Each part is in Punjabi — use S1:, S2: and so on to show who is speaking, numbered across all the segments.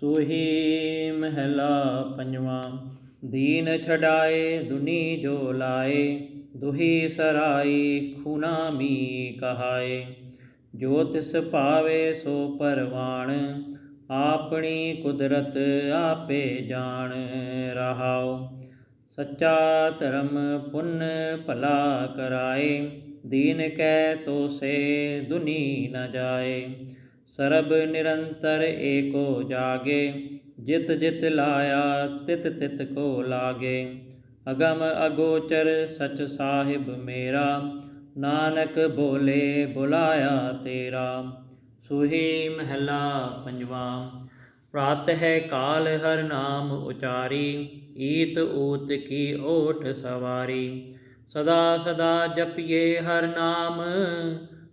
S1: ਸੁਹੀ ਮਹਿਲਾ ਪੰਜਵਾ, ਦੀਨ ਛਡਾਏ ਦੁਨੀ ਜੋ ਲਾਏ, ਦੁਹੀ ਸਰਾਈ ਖੂਨਾ ਮੀ ਕਹਾਏ। ਜੋ ਤਿਸ ਭਾਵੇ ਸੋ ਪਰਵਾਣ, ਆਪਣੀ ਕੁਦਰਤ ਆਪੇ ਜਾਣ ਰਹਾਉ। ਸੱਚਾ ਧਰਮ ਪੁੰਨ ਭਲਾ ਕਰਾਏ, ਦੀਨ ਕੈ ਤੋਸੇ ਦੁਨੀ ਨ ਜਾਏ। ਸਰਬ ਨਿਰੰਤਰ ਏਕੋ ਜਾਗੇ, ਜਿਤ ਜਿਤ ਲਾਇਆ, ਤਿਤ ਤਿਤ ਕੋ ਲਾਗੇ। ਅਗਮ ਅਗੋਚਰ ਸਚ ਸਾਹਿਬ ਮੇਰਾ, ਨਾਨਕ ਬੋਲੇ ਬੁਲਾਇਆ ਤੇਰਾ। ਸੁਹੀ ਮਹਿਲਾ ਪੰਜਵਾ, ਪ੍ਰਾਤ ਹੈ ਕਾਲ ਹਰ ਨਾਮ ਉਚਾਰੀ, ਈਤ ਊਤ ਕੀ ਓਠ ਸਵਾਰੀ। ਸਦਾ ਸਦਾ ਜਪਿਏ ਹਰ ਨਾਮ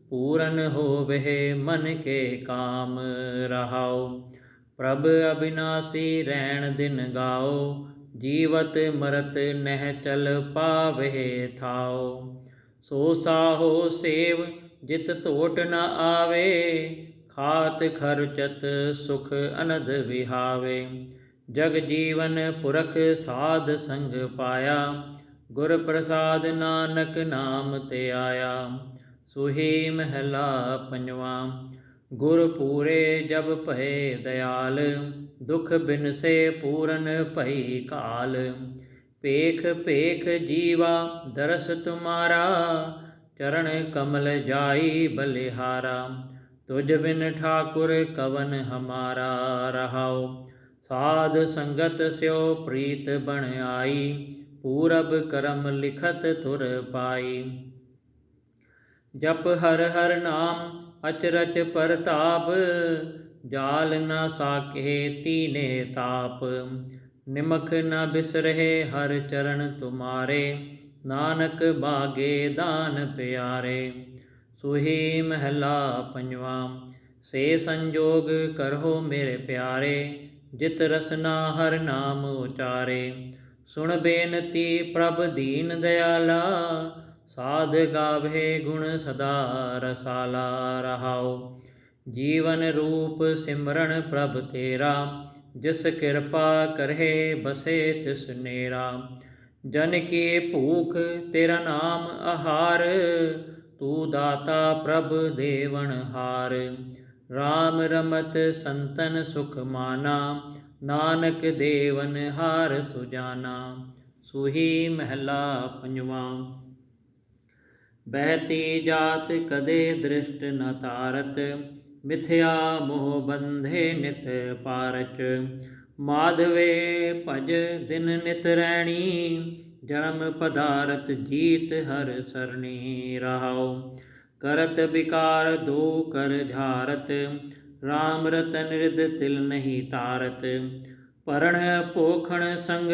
S1: ਪੂਰਨ ਹੋਵੇ ਮਨ ਕੇ ਕਾਮ ਰਹਾਉ। ਪ੍ਰਭ ਅਬਿਨਾਸੀ ਰਹਿਣ ਦਿਨ ਗਾਓ, ਜੀਵਤ ਮਰਤ ਨਹਿ ਚਲ ਪਾਵੇ ਥਾਓ ਸੋ ਸਾਹੋ ਸੇਵ, ਜਿਤ ਧੋਟ ਨ ਆਵੇ, ਖਾਤ ਖਰਚਤ ਸੁਖ ਅਨੰਦ ਵਿਹਾਵੇ। ਜਗ ਜੀਵਨ ਪੁਰਖ ਸਾਧ ਸੰਗ ਪਾਇਆ, ਗੁਰ ਪ੍ਰਸਾਦ ਨਾਨਕ ਨਾਮ ਤੇ ਆਇਆ। ਸੁਹੀ ਮਹਿਲਾ ਪੰਜਵਾ, ਗੁਰ ਪੂਰੇ ਜਬ ਭਏ ਦਇਆਲ ਦੁਖ ਬਿਨਸੇ ਪੂਰਨ ਭਈ ਕਾਲ। ਪੇਖ ਪੇਖ ਜੀਵਾ ਦਰਸ ਤੁਮਾਰਾ, ਚਰਨ ਕਮਲ ਜਾਈ ਬਲਿਹਾਰਾ। ਤੁਜ ਬਿਨ ਠਾਕੁਰ ਕਵਨ ਹਮਾਰਾ ਰਹਾਓ ਸਾਧ ਸੰਗਤ ਸਿਓ ਪ੍ਰੀਤ ਬਣ ਆਈ, ਪੂਰਬ ਕਰਮ ਲਿਖਤ ਤੁਰ ਪਾਈ। ਜਪ ਹਰ ਹਰ ਨਾਮ ਅਚਰਚ ਪਰਤਾਪ, ਜਾਲ ਨਾ ਸਾਕੇ ਤੀਨੇ ਤਾਪ। ਨਿਮਖ ਨਾ ਬਿਸਰਹਿ ਹਰ ਚਰਨ ਤੁਮਾਰੇ, ਨਾਨਕ ਬਾਗੇ ਦਾਨ ਪਿਆਰੇ। ਸੁਹੀ ਮਹਿਲਾ ਪੰਜਵਾ, ਸੇ ਸੰਜੋਗ ਕਰੋ ਮੇਰੇ ਪਿਆਰੇ, ਜਿਤ ਰਸਨਾ ਹਰ ਨਾਮ ਉਚਾਰੇ। ਸੁਣ ਬੇਨਤੀ ਪ੍ਰਭ ਦੀਨ ਦਿਆਲਾ ਸਾਧ ਗਾਵੇ ਗੁਣ ਸਦਾ ਰਸਾਲਾ ਰਹਾਉ। ਜੀਵਨ ਰੂਪ ਸਿਮਰਨ ਪ੍ਰਭ ਤੇਰਾ, ਜਿਸ ਕਿਰਪਾ ਕਰਹਿ ਬਸੇ ਤਿਸ ਨੇਰਾ। ਜਨ ਕੀ ਭੂਖ ਤੇਰਾ ਨਾਮ ਆਹਾਰ, ਤੂੰ ਦਾਤਾ ਪ੍ਰਭ ਦੇਵਨ ਹਾਰ। RAM ਰਮਤ ਸੰਤਨ ਸੁਖ ਮਾਨਾ, ਨਾਨਕ ਦੇਵਨ ਹਾਰ ਸੁਜਾਨਾ। ਸੁਹੀ ਮਹਿਲਾ ਪੰਜਵਾ। ਬਹਿਤੀ ਜਾਤ ਕਦੇ ਦ੍ਰਿਸ਼ਟ ਨ ਤਾਰਤ ਮਿਥਿਆ ਮੋਹ ਬੰਧੇ ਨਿਤ ਪਾਰਚ। ਮਾਧਵੇ ਭਜ ਦਿਨ ਨਿਤ ਰੈਣੀ, ਜਨਮ ਪਦਾਰਤ ਜੀਤ ਹਰ ਸਰਣੀ ਰਹਾਉ ਕਰਤ ਵਿਕਾਰ ਦੋ ਕਰ ਝਾਰਤ RAM ਰਤਨ ਰਿਦ ਤਿਲ ਨਹੀਂ ਤਾਰਤ ਪਰਣ ਪੋਖਣ ਸੰਗ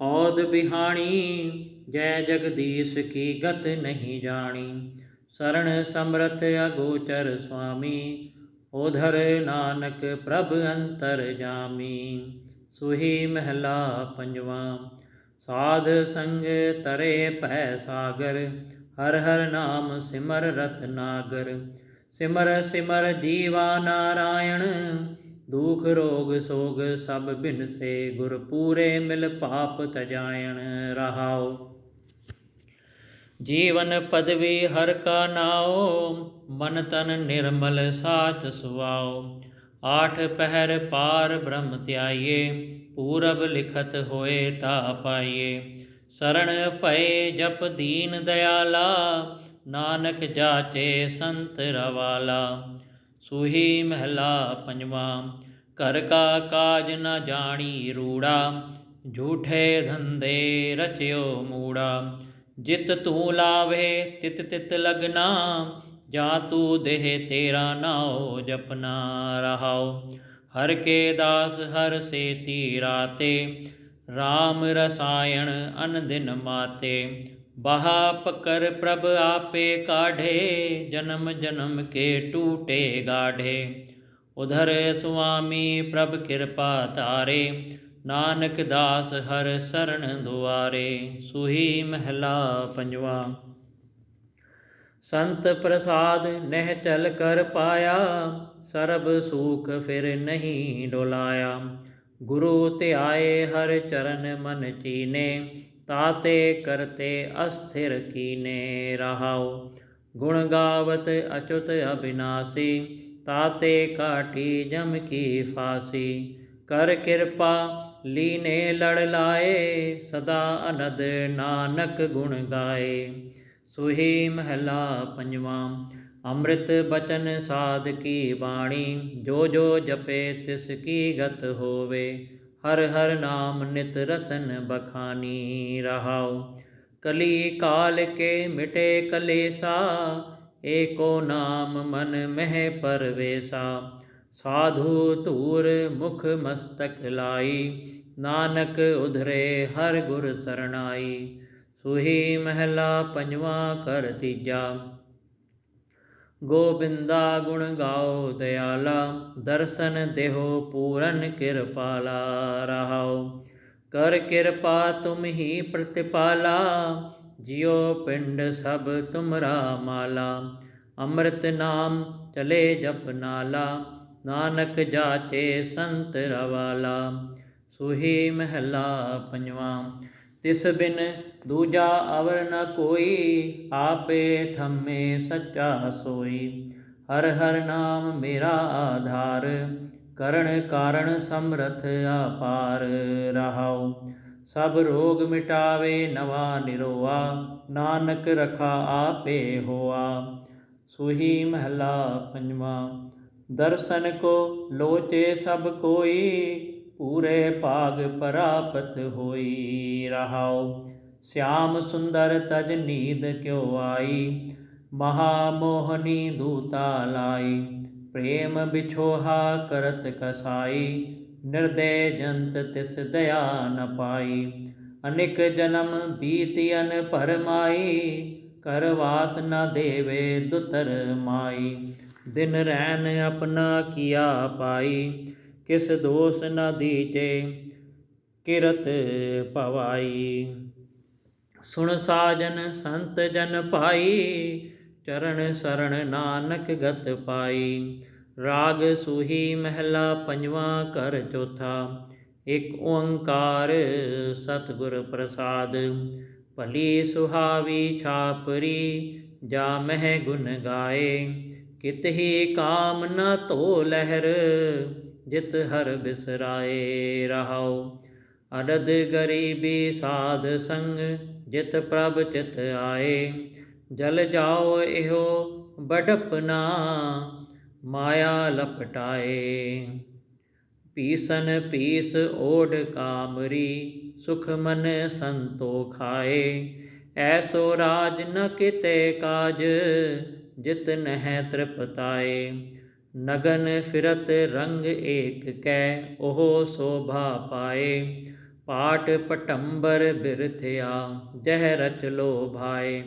S1: ਔਦ ਬਿਹਾਣੀ, ਜੈ ਜਗਦੀਸ਼ ਕੀ ਗਤ ਨਹੀਂ ਜਾਣੀ। ਸਰਣ ਸਮਰਤ ਅਗੋਚਰ ਸੁਆਮੀ, ਉਧਰ ਨਾਨਕ ਪ੍ਰਭ ਅੰਤਰ ਜਾਮੀ। ਸੁਹੀ ਮਹਿਲਾ ਪੰਜਵਾ, ਸਾਧ ਸੰਗ ਤਰੇ ਭੈ ਸਾਗਰ, ਹਰ ਹਰ ਨਾਮ ਸਿਮਰ ਰਤਨਾਗਰ ਸਿਮਰ ਸਿਮਰ ਜੀਵਾ ਨਾਰਾਇਣ ਦੁਖ ਰੋਗ ਸੋਗ ਸਭ ਬਿਨਸੇ ਗੁਰ ਪੂਰੇ ਮਿਲ ਪਾਪ ਤਜਾਇਣ ਰਹਾਉ। ਜੀਵਨ ਪਦਵੀ ਹਰ ਕਾ ਨਾਓ ਮਨ ਤਨ ਨਿਰਮਲ ਸਾਚ ਸੁਆਉ। ਆਠ ਪਹਿਰ ਪਾਰ ਬ੍ਰਹਮ ਧਿਆਈਏ, ਪੂਰਬ ਲਿਖਤ ਹੋਏ ਤਾ ਪਾਈਏ। ਸਰਣ ਭਏ ਜਪ ਦੀਨ ਦਿਆਲਾ ਨਾਨਕ ਜਾਚੇ ਸੰਤ ਰਵਾਲਾ। ਸੁਹੀ ਮਹਿਲਾ ਪੰਜਵਾ, ਘਰ ਕਾ ਕਾਜ ਨਾ ਜਾਣੀ ਰੂੜਾ, ਝੂਠੇ ਧੰਦੇ ਰਚਿਓ ਮੂੜਾ। ਜਿਤ ਤੂੰ ਲਾਵੇ, ਤਿਤ ਤਿਤ ਲਗਨਾ, ਜਾ ਤੂੰ ਦੇਹ ਤੇਰਾ ਨਾਉ ਜਪਨਾ ਰਹਾਉ। ਹਰ ਕੇ ਦਾਸ, ਹਰ ਸੇ ਤੀ ਰਾਤੇ RAM ਰਸਾਇਣ ਅਨ ਦਿਨ ਮਾਤੇ। ਬਹਾ ਪਕਰ ਪ੍ਰਭ ਆਪੇ ਕਾਢੇ, ਜਨਮ ਜਨਮ ਕੇ ਟੂਟੇ ਗਾਢੇ। ਉਧਰ ਸੁਆਮੀ ਪ੍ਰਭ ਕਿਰਪਾ ਤਾਰੇ ਨਾਨਕ ਦਾਸ ਹਰ ਸਰਣ ਦੁਆਰੇ, ਸੁਹੀ ਮਹਿਲਾ ਪੰਜਵਾ। ਸੰਤ ਪ੍ਰਸਾਦ ਨਹਿ ਚਲ ਕਰ ਪਾਇਆ, ਸਰਬ ਸੂਖ ਫਿਰ ਨਹੀਂ ਡੋਲਾਇਆ। ਗੁਰੂ ਤੇ ਆਏ ਹਰ ਚਰਨ ਮਨ ਚੀਨੇ ਤਾਤੇ ਕਰਤੇ ਅਸਥਿਰ ਕੀਨੇ ਰਹਾਉ। ਗੁਣ ਗਾਵਤ ਅਚੁਤ ਅਬਿਨਾਸੀ, ਤਾਤੇ ਕਾਟੀ ਜਮ ਕੀ ਫਾਸੀ। ਕਰ ਕਿਰਪਾ ਲੀਨੇ ਲੜ ਲਾਏ, ਸਦਾ ਅਨਦ ਨਾਨਕ ਗੁਣ ਗਾਏ। ਸੁਹੀ ਮਹਲਾ ਪੰਜਵਾਂ, ਅੰਮ੍ਰਿਤ ਬਚਨ ਸਾਧ ਕੀ ਬਾਣੀ, ਜੋ ਜੋ ਜਪੇ ਤਿਸ ਕੀ ਗਤ ਹੋਵੇ। ਹਰ ਹਰ ਨਾਮ ਨਿਤ ਰਤਨ ਬਖਾਨੀ ਰਹਾਉ। ਕਲੀ ਕਾਲ ਕੇ ਮਿਟੇ ਕਲੇਸਾ, ਏਕੋ ਨਾਮ ਮਨ ਮਹਿ ਪਰਵੇਸਾ। ਸਾਧੂ ਧੂਰ ਮੁਖ ਮਸਤਕ ਲਾਈ, ਨਾਨਕ ਉਧਰੇ ਹਰ ਗੁਰ ਸਰਣਾਈ। ਸੁਹੀ ਮਹਿਲਾ ਪੰਜਵਾ ਕਰ ਤੀਜਾ ਗੋਬਿੰਦਾ ਗੁਣ ਗਾਓ ਦਿਆਲਾ, ਦਰਸ਼ਨ ਦੇਹੋ ਪੂਰਨ ਕਿਰਪਾਲਾ, ਰਹਾਓ। ਕਰ ਕਿਰਪਾ ਤੁਮ ਹੀ ਪ੍ਰਤਿਪਾਲਾ, ਜਿਉ ਪਿੰਡ ਸਭ ਤੁਮਰਾ ਮਾਲਾ। ਅੰਮ੍ਰਿਤ ਨਾਮ ਚਲੇ ਜਪ ਨਾਲਾ, ਨਾਨਕ ਜਾਚੇ ਸੰਤ ਰਵਾਲਾ। ਸੁਹੀ ਮਹਿਲਾ ਪੰਜਵਾ ਤਿਸ ਬਿਨ ਦੂਜਾ ਅਵਰ ਨ ਕੋਈ, ਆਪੇ ਥੰਮੇ ਸੱਚਾ ਸੋਈ। ਹਰ ਹਰ ਨਾਮ ਮੇਰਾ ਆਧਾਰ, ਕਰਨ ਕਾਰਣ ਸਮਰਥ ਆਪਾਰ ਰਹਾਉ। ਸਭ ਰੋਗ ਮਿਟਾਵੇ ਨਵਾ ਨਿਰੋਆ, ਨਾਨਕ ਰਖਾ ਆਪੇ ਹੋਆ। ਸੁਹੀ ਮਹਲਾ ਪੰਜਵਾ, ਦਰਸ਼ਨ ਕੋ ਲੋਚੇ ਸਭ ਕੋਈ ਪੂਰੇ ਭਾਗ ਪ੍ਰਾਪਤ ਹੋਈ ਰਹਾਉ। ਸਿਆਮ ਸੁੰਦਰ ਤਜ ਨੀਂਦ ਕਿਉ ਆਈ? ਮਹਾ ਮੋਹਨੀ ਦੂਤਾ ਲਾਈ। ਪ੍ਰੇਮ ਵਿਛੋਹਾ ਕਰਤ ਕਸਾਈ। ਨਿਰਦੇ ਜੰਤ ਤਿਸ ਦਇਆ ਨ ਪਾਈ। ਅਨਿਕ ਜਨਮ ਬੀਤਿਅਨ ਭਰਮਾਈ। ਕਰ ਵਾਸ ਨ ਦੇਵੇ ਦੁਤਰ ਮਾਈ। ਦਿਨ ਰੈਨ ਆਪਣਾ ਪਾਈ। ਕਿਸ ਦੋਸ ਨ ਦੀਜੇ ਕਿਰਤ ਭਵਾਈ। ਸੁਣ ਸਾਜਨ ਸੰਤ ਜਨ ਭਾਈ, ਚਰਨ ਸਰਣ ਨਾਨਕ ਗਤ ਪਾਈ। ਰਾਗ ਸੂਹੀ ਮਹਿਲਾ ਪੰਜਵਾ ਕਰ ਚੌਥਾ, ਇੱਕ ਓੰਕਾਰ ਸਤਿਗੁਰ ਪ੍ਰਸਾਦ। ਭਲੀ ਸੁਹਾਵੀ ਛਾਪਰੀ, ਜਾ ਮਹਿ ਗੁਣ ਗਾਏ। ਕਿਤਹੀ ਕਾਮ ਨ ਧੋ ਲਹਿਰ ਜਿਤ ਹਰ ਬਿਸਰਾਏ ਰਹਾਉ। ਅਨਦ ਗਰੀਬੀ ਸਾਧ ਸੰਗ, ਜਿਤ ਪ੍ਰਭ ਚਿਤ ਆਏ। ਜਲ ਜਾਓ ਇਹੋ ਬੜਪਨਾ ਮਾਇਆ ਲਪਟਾਏ। ਪੀਸਨ ਪੀਸ ਓਢ ਕਾਮਰੀ, ਸੁਖ ਮਨ ਸੰਤੋਖਾਏ ਐਸੋ ਰਾਜ ਨ ਕਿਤੇ ਕਾਜ, ਜਿਤ ਨਹਿ ਤ੍ਰਿਪਤਾਏ। ਨਗਨ ਫਿਰਤ ਰੰਗ ਏਕ ਕੈ, ਉਹ ਸੋਭਾ ਪਾਏ। ਪਾਟ ਪਟੰਬਰ ਬਿਰਥਿਆ, ਜਹ ਰਚ ਲੋ ਭਾਏ।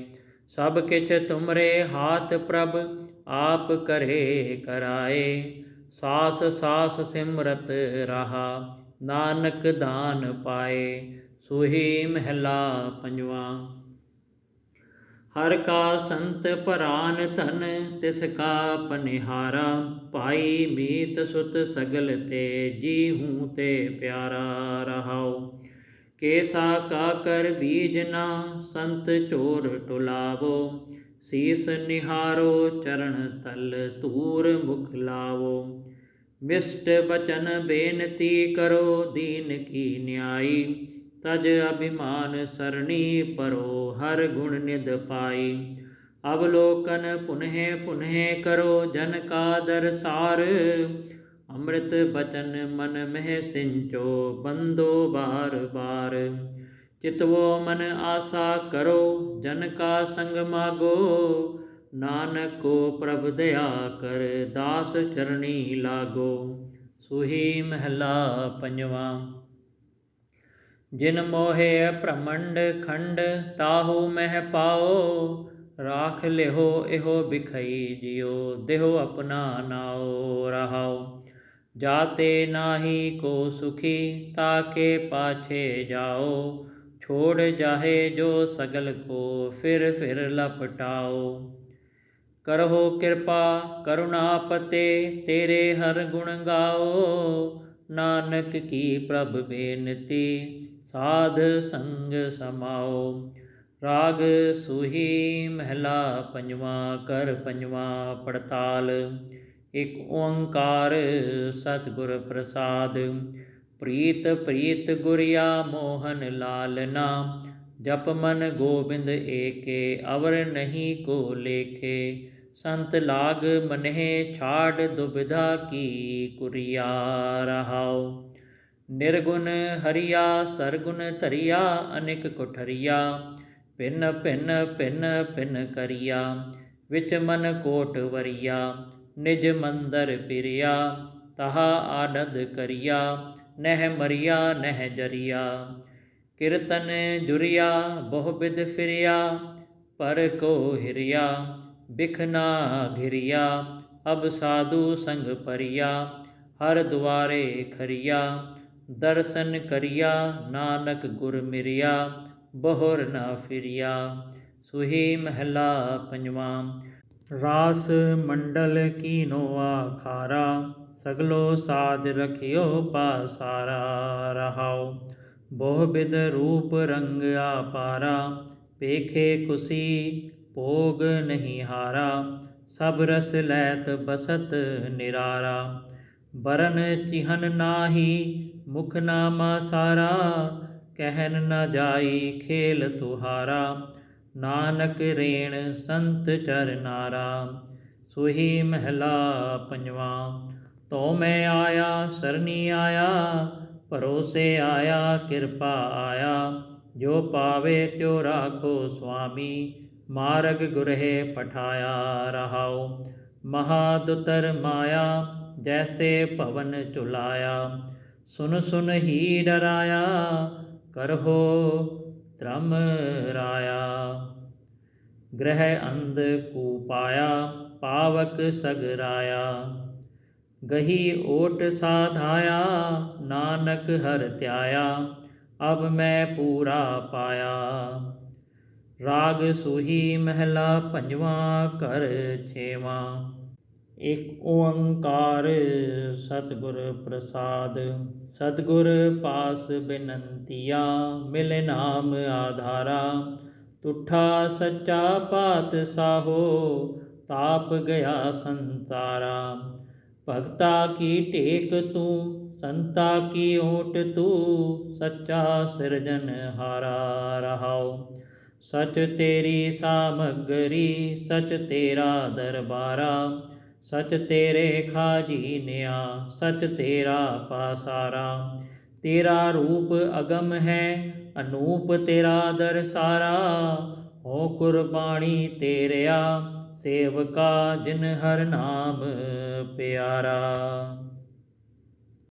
S1: ਸਭ ਕਿਛ ਤੁਮਰੇ ਹਾਥ ਪ੍ਰਭ, ਆਪ ਕਰੇ ਕਰਾਏ। ਸਾਸ ਸਾਸ ਸਿਮਰਤ ਰਹਾ, ਨਾਨਕ ਦਾਨ ਪਾਏ। ਸੁਹੀ ਮਹਿਲਾ ਪੰਜਵਾ। ਹਰ ਕਾ ਸੰਤ ਪਰਾਨ ਧਨ, ਤਿਸ ਕਾ ਪਨਿਹਾਰਾ ਭਾਈ ਮੀਤ ਸੁਤ ਸਗਲ ਤੇ ਜੀ ਹੂੰ ਤੇ ਪਿਆਰਾ ਰਹਾਉ। ਕੇਸਾ ਕਾ ਕਰ ਬੀਜ ਨਾ, ਸੰਤ ਚੋਰ ਟੁਲਾਵੋ ਸੀਸ ਨਿਹਾਰੋ, ਚਰਨ ਤਲ ਧੂਰ ਮੁਖ ਲਾਵੋ। ਮਿਸ਼ਟ ਬਚਨ ਬੇਨਤੀ ਕਰੋ, ਦੀਨ ਕੀ ਨਿਆਈ। ਤਜ ਅਭਿਮਾਨ ਸਰਣੀ ਪਰੋ ਹਰ ਗੁਣ ਨਿਦ ਪਾਈ। ਅਵਲੋਕਨ ਪੁਨਹਿ ਪੁਨਹਿ ਕਰੋ ਜਨ ਕਾ ਦਰਸਾਰ ਅੰਮ੍ਰਿਤ ਬਚਨ ਮਨ ਮਹਿ ਸਿੰਚੋ ਬੰਦੋ ਬਾਰ ਬਾਰ। ਚਿਤਵੋ ਮਨ ਆਸਾ ਕਰੋ ਜਨ ਕਾ ਸੰਗ ਮਾਗੋ। ਨਾਨਕ ਕੋ ਪ੍ਰਭ ਦਇਆ ਕਰ ਦਾਸ ਚਰਣੀ ਲਾਗੋ। ਸੁਹੀ ਮਹਿਲਾ ਪੰਜਵਾ। ਜਿਨ ਮੋਹਿ ਭ੍ਰਮੰਡ ਖੰਡ, ਤਾਹੂ ਮਹਿ ਪਾਓ। ਰਾਖ ਲਿਹੋ, ਇਹੋ ਬਿਖਈ ਜਿਉ, ਦੇਹੋ ਆਪਣਾ ਨਾਉ ਰਹਾਉ। ਜਾਤੇ ਨਾਹੀ ਕੋ ਸੁਖੀ, ਤਾਕੇ ਪਾਛੇ ਜਾਓ ਛੋੜ ਜਾਹੇ ਜੋ ਸਗਲ ਕੋ, ਫਿਰ ਫਿਰ ਲਪਟਾਓ ਕਰਹੁ ਕਿਰਪਾ, ਕਰੁਣਾ ਪਤੇ, ਤੇਰੇ ਹਰ ਗੁਣ ਗਾਓ ਨਾਨਕ ਕੀ ਪ੍ਰਭ ਬੇਨਤੀ ਸਾਧ ਸੰਗ ਸਮਾਓ। ਰਾਗ ਸੁਹੀ ਮਹਿਲਾ ਪੰਜਵਾ, ਕਰ ਪੰਜਵਾ ਪੜਤਾਲ। ਇਕ ਓੰਕਾਰ ਸਤਿਗੁਰ ਪ੍ਰਸਾਦ। ਪ੍ਰੀਤ ਪ੍ਰੀਤ ਗੁਰਿਆ ਮੋਹਨ ਲਾਲਨਾ ਜਪ ਮਨ ਗੋਬਿੰਦ ਏਕੇ, ਅਵਰ ਨਹੀਂ ਕੋ ਲੇਖੇ। ਸੰਤ ਲਾਗ ਮਨਹਿ ਛਾੜ ਦੁਬਿਧਾ ਕੀ ਕੁਰਿਆ ਰਹਾਓ ਨਿਰਗੁਣ ਹਰੀਆ, ਸਰਗੁਣ ਧਰਿਆ, ਅਨੇਕ ਕੁਠਰੀਆ। ਭਿੰਨ ਭਿੰਨ ਭਿੰਨ ਭਿੰਨ ਕਰੀਆ। ਵਿਚ ਮਨ ਕੋਟ ਵਰੀਆ, ਨਿਜ ਮੰਦਰ ਪਿਰਿਆ। ਤਹਾ ਆਨੰਦ ਕਰੀਆ, ਨਹਿ ਮਰੀਆ, ਨਹਿ ਜਰੀਆ। ਕੀਰਤਨ ਜੁਰੀਆ, ਬਹੁ ਬਿਦ ਫਿਰਿਆ। ਪਰ ਕੋ ਹਿਰਿਆ ਬਿਖਨਾ ਘਿਰਿਆ। ਅਬ ਸਾਧੂ ਸੰਗ ਪਰਿਆ ਹਰ ਦੁਆਰੇ ਖਰੀਆ। ਦਰਸ਼ਨ ਕਰਿਆ, ਨਾਨਕ ਗੁਰ ਮਿਰਿਆ, ਬਹੁਰ ਨਾ ਫਿਰਿਆ, ਸੁਹੀ ਮਹਿਲਾ ਪੰਜਵਾ। ਰਾਸ ਮੰਡਲ ਕੀਨੋ ਆਖਾਰਾ, ਸਗਲੋ ਸਾਜ ਰਖਿਓ ਪਾਸਾਰਾ ਰਹਾਓ ਬਹੁ ਬਿਦ ਰੂਪ ਰੰਗ ਆਪਾਰਾ, ਪੇਖੇ ਕੁਸੀ ਭੋਗ ਨਹੀਂ ਹਾਰਾ, ਸਭ ਰਸ ਲੈਤ ਬਸਤ ਨਿਰਾਰਾ। ਬਰਨ ਚਿਹਨ ਨਾਹੀ ਮੁਖਨਾਮਾ ਸਾਰਾ, ਕਹਿਨ ਨਾ ਜਾਈ ਖੇਲ ਤੁਹਾਰਾ। ਨਾਨਕ ਰੇਣ ਸੰਤ ਚਰਨਾਰਾ ਸੁਹੀ ਮਹਿਲਾ ਪੰਜਵਾ। ਤੋ ਮੈਂ ਆਇਆ, ਸਰਨੀ ਆਇਆ, ਭਰੋਸੇ ਆਇਆ, ਕਿਰਪਾ ਆਇਆ। ਜੋ ਪਾਵੇ ਤਿਉ ਰਾਖੋ ਸੁਆਮੀ, ਮਾਰਗ ਗੁਰਹਿ ਪਠਾਇਆ ਰਹਾਉ। ਮਹਾਦੁਤਰ ਮਾਇਆ, ਜੈਸੇ ਭਵਨ ਚੁਲਾਇਆ ਸੁਨ ਸੁਨ ਹੀ ਡਰਾਇਆ, ਕਰਹੋ ਧਰਮ ਰਾਇਆ। ਗ੍ਰਹਿ ਅੰਧ ਕੂ ਪਾਇਆ, ਪਾਵਕ ਸਗਰਾਇਆ। ਗਹੀ ਓਟ ਸਾਧਾਇਆ, ਨਾਨਕ ਹਰ ਧਿਆਇਆ, ਅਬ ਮੈਂ ਪੂਰਾ ਪਾਇਆ। ਰਾਗ ਸੁਹੀ ਮਹਿਲਾ ਪੰਜਵਾ ਕਰ ਛੇਵਾ। ਏਕ ਓੰਕਾਰ ਸਤਿਗੁਰ ਪ੍ਰਸਾਦ, ਸਤਿਗੁਰ ਪਾਸ ਬਿਨੰਤੀਆ, ਮਿਲੇ ਨਾਮ ਆਧਾਰਾ। ਤੁਠਾ ਸੱਚਾ ਪਾਤ ਸਾਹੋ, ਤਾਪ ਗਿਆ ਸੰਸਾਰਾ। ਭਗਤਾ ਕੀ ਟੇਕ ਤੂੰ, ਸੰਤਾ ਕੀ ਓਟ ਤੂੰ, ਸੱਚਾ ਸਿਰਜਨ ਹਾਰਾ ਰਹਾਉ ਸਚ ਤੇਰੀ ਸਾਮਗਰੀ, ਸਚ ਤੇਰਾ ਦਰਬਾਰਾ। ਸਚ ਤੇਰੇ ਖਾਜੀਨਿਆ ਸਚ ਤੇਰਾ ਪਾਸਾਰਾ। ਤੇਰਾ ਰੂਪ ਅਗਮ ਹੈ, ਅਨੂਪ ਤੇਰਾ ਦਰਸਾਰਾ। ਹੋ ਕੁਰਬਾਨੀ ਤੇਰਿਆ, ਸੇਵਕਾ ਜਿਨ ਹਰ ਨਾਮ ਪਿਆਰਾ।